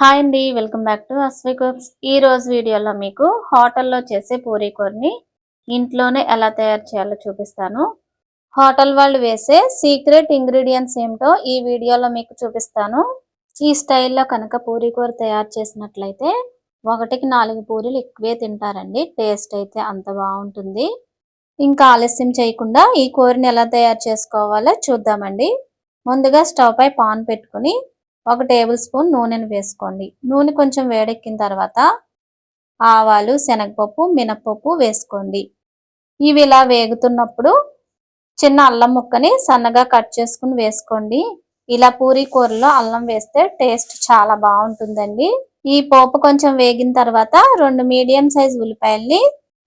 Hi అండి welcome back to Aswi cooks. ఈ రోజు వీడియోలో మీకు హోటల్లో చేసే పూరీ కూరని ఇంట్లోనే ఎలా తయారు చేయాలో చూపిస్తాను. హోటల్ వాళ్ళు వేసే సీక్రెట్ ఇంగ్రీడియంట్స్ ఏమిటో ఈ వీడియోలో మీకు చూపిస్తాను. ఈ స్టైల్లో కనుక పూరీ కూర తయారు చేసినట్లయితే ఒకటికి నాలుగు పూరీలు ఎక్కువే తింటారండి టేస్ట్ అయితే అంత బాగుంటుంది. ఇంకా ఆలస్యం చేయకుండా ఈ కూరని ఎలా తయారు చేసుకోవాలో చూద్దామండి. ముందుగా స్టవ్ పై పాన్ పెట్టుకుని ఒక టేబుల్ స్పూన్ నూనెను వేసుకోండి. నూనె కొంచెం వేడెక్కిన తర్వాత ఆవాలు శనగపప్పు మినప్పప్పు వేసుకోండి. ఇవి ఇలా వేగుతున్నప్పుడు చిన్న అల్లం ముక్కని సన్నగా కట్ చేసుకుని వేసుకోండి. ఇలా పూరీ కూరలో అల్లం వేస్తే టేస్ట్ చాలా బాగుంటుందండి. ఈ పోపు కొంచెం వేగిన తర్వాత రెండు మీడియం సైజ్ ఉల్లిపాయల్ని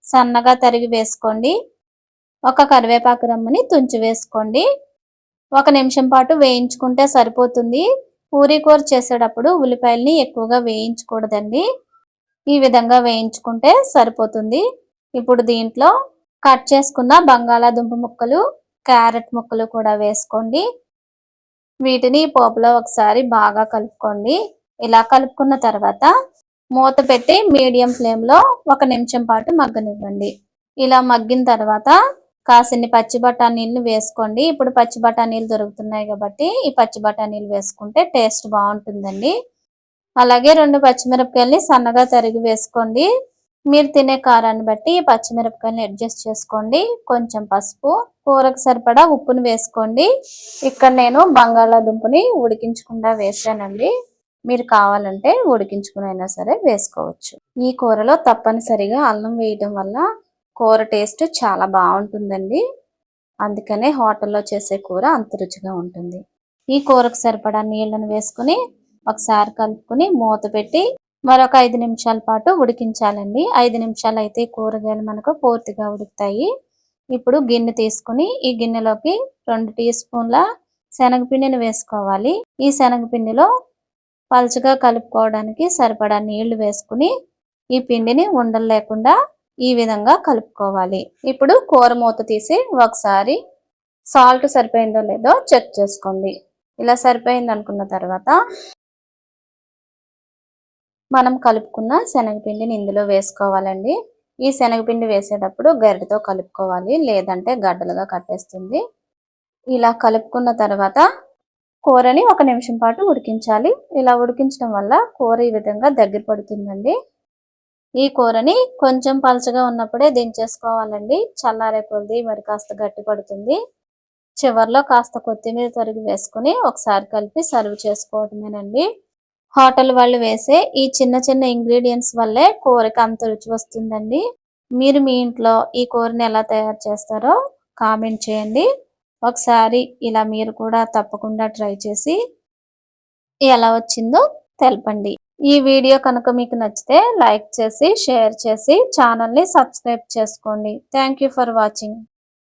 సన్నగా తరిగి వేసుకోండి. ఒక కరివేపాకు రమ్మని తుంచి వేసుకోండి. ఒక నిమిషం పాటు వేయించుకుంటే సరిపోతుంది. పూరీ కూర చేసేటప్పుడు ఉల్లిపాయల్ని ఎక్కువగా వేయించకూడదండి. ఈ విధంగా వేయించుకుంటే సరిపోతుంది. ఇప్పుడు దీంట్లో కట్ చేసుకున్న బంగాళాదుంప ముక్కలు క్యారెట్ ముక్కలు కూడా వేసుకోండి. వీటిని పోపులో ఒకసారి బాగా కలుపుకోండి. ఇలా కలుపుకున్న తర్వాత మూత పెట్టి మీడియం ఫ్లేమ్లో ఒక నిమిషం పాటు మగ్గనివ్వండి. ఇలా మగ్గిన తర్వాత కాసిన్ని పచ్చి బఠానీలు వేసుకోండి. ఇప్పుడు పచ్చి బఠానీలు దొరుకుతున్నాయి కాబట్టి ఈ పచ్చి బఠానీలు వేసుకుంటే టేస్ట్ బాగుంటుందండి. అలాగే రెండు పచ్చిమిరపకాయలని సన్నగా తరిగి వేసుకోండి. మీరు తినే కారాన్ని బట్టి ఈ పచ్చిమిరపకాయలని అడ్జస్ట్ చేసుకోండి. కొంచెం పసుపు కూరకు సరిపడా ఉప్పును వేసుకోండి. ఇక్కడ నేను బంగాళాదుంపని ఉడికించకుండా వేసానండి. మీరు కావాలంటే ఉడికించుకునైనా సరే వేసుకోవచ్చు. ఈ కూరలో తప్పనిసరిగా అల్లం వేయడం వల్ల కూర టేస్ట్ చాలా బాగుంటుందండి. అందుకనే హోటల్లో చేసే కూర అంత రుచిగా ఉంటుంది. ఈ కూరకు సరిపడా నీళ్ళను వేసుకుని ఒకసారి కలుపుకుని మూత పెట్టి మరొక ఐదు నిమిషాల పాటు ఉడికించాలండి. ఐదు నిమిషాలు అయితే కూరగాయలు మనకు పూర్తిగా ఉడుకుతాయి. ఇప్పుడు గిన్నె తీసుకుని ఈ గిన్నెలోకి రెండు టీ స్పూన్ల శనగపిండిని వేసుకోవాలి. ఈ శనగపిండిలో పలుచగా కలుపుకోవడానికి సరిపడా నీళ్ళు వేసుకుని ఈ పిండిని ఉండలు లేకుండా ఈ విధంగా కలుపుకోవాలి. ఇప్పుడు కూర మూత తీసి ఒకసారి సాల్ట్ సరిపోయిందో లేదో చెక్ చేసుకోండి. ఇలా సరిపోయింది అనుకున్న తర్వాత మనం కలుపుకున్న శనగపిండిని ఇందులో వేసుకోవాలండి. ఈ శనగపిండి వేసేటప్పుడు గరిటతో కలుపుకోవాలి లేదంటే గడ్డలుగా కట్టేస్తుంది. ఇలా కలుపుకున్న తర్వాత కూరని ఒక నిమిషం పాటు ఉడికించాలి. ఇలా ఉడికించడం వల్ల కూర ఈ విధంగా దగ్గర పడుతుందండి. ఈ కూరని కొంచెం పలచగా ఉన్నప్పుడే దించేసుకోవాలండి. చల్లారే కొద్ది మరి కాస్త గట్టి పడుతుంది. చివరిలో కాస్త కొత్తిమీర తరిగి వేసుకుని ఒకసారి కలిపి సర్వ్ చేసుకోవటమేనండి. హోటల్ వాళ్ళు వేసే ఈ చిన్న చిన్న ఇంగ్రీడియంట్స్ వల్లే కూరకి అంత రుచి వస్తుందండి. మీరు మీ ఇంట్లో ఈ కూరని ఎలా తయారు చేస్తారో కామెంట్ చేయండి. ఒకసారి ఇలా మీరు కూడా తప్పకుండా ట్రై చేసి ఎలా వచ్చిందో తెలపండి. ఈ వీడియో కనుక మీకు నచ్చితే లైక్ చేసి షేర్ చేసి ఛానల్ని సబ్స్క్రైబ్ చేసుకోండి. Thank for watching